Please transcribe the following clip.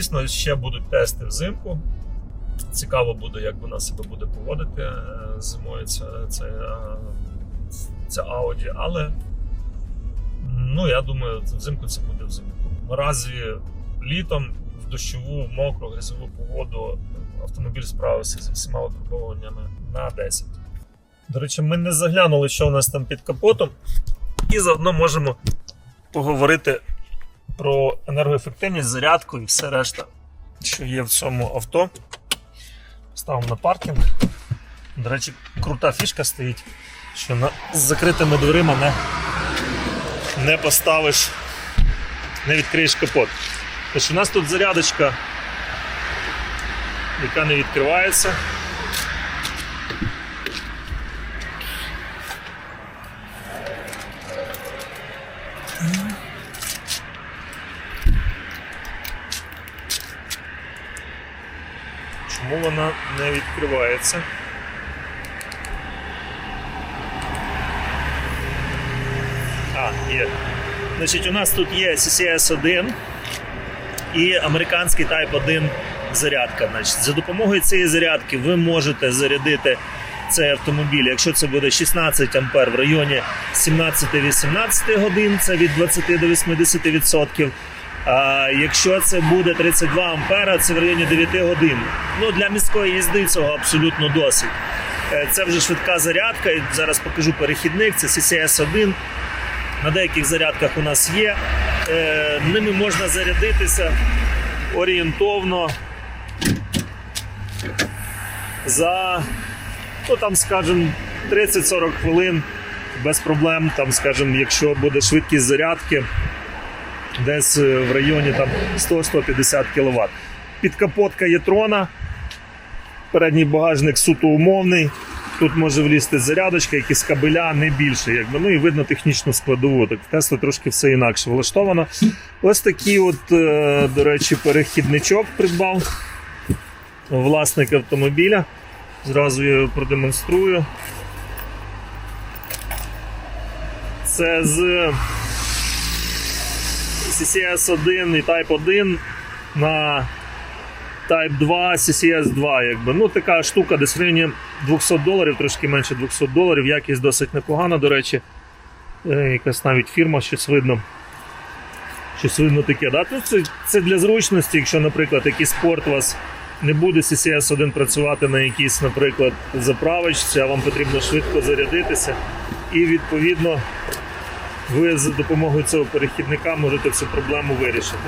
Звісно, ще будуть тести взимку. Цікаво буде, як вона себе буде поводити е, зимою ця, ця, е, ця Audi, але ну, я думаю, взимку це буде взимку. Наразі літом в дощову, мокру, грязову погоду автомобіль справився зі всіма випробуваннями на 10. До речі, ми не заглянули, що у нас там під капотом, і заодно можемо поговорити про енергоефективність, зарядку і все решта, що є в цьому авто. Ставимо на паркінг. До речі, крута фішка стоїть, що на, з закритими дверима не, не поставиш, не відкриєш капот. Тож у нас тут зарядочка, яка не відкривається. Чому вона не відкривається? А, є. Значить, у нас тут є CCS 1 і американський Type 1 зарядка. Значить, за допомогою цієї зарядки ви можете зарядити цей автомобіль, якщо це буде 16 ампер в районі 17-18 годин, це від 20 до 80%. А якщо це буде 32 ампера, це в районі 9 годин. Ну для міської їзди цього абсолютно досить. Е, Це вже швидка зарядка. і Зараз покажу перехідник. Це CCS 1 на деяких зарядках у нас є. Е, Ними можна зарядитися орієнтовно за, ну там, скажімо, 30-40 хвилин без проблем. Там, скажімо, якщо буде швидкість зарядки, десь е, в районі там 100-150 кВт. Підкапотка є трона, передній багажник суто умовний. Тут може влізти зарядочка, якісь кабеля, не більше. Якби. Ну і видно технічну складову. Так в Тесла трошки все інакше влаштовано. Ось такий, от, е, до речі, перехідничок придбав власник автомобіля. Зразу я його продемонструю. Це з CCS 1 і Type 1 на Type 2, CCS 2. Якби. Ну, така штука десь в районі 200 доларів, трошки менше 200 доларів. Якість досить непогана, до речі. Е, Якась навіть фірма, щось видно. Щось видно таке. Да? Тут це, це для зручності, якщо, наприклад, якийсь спорт у вас не буде CCS 1 працювати на якійсь, наприклад, заправочці, а вам потрібно швидко зарядитися. І відповідно ви за допомогою цього перехідника можете всю проблему вирішити.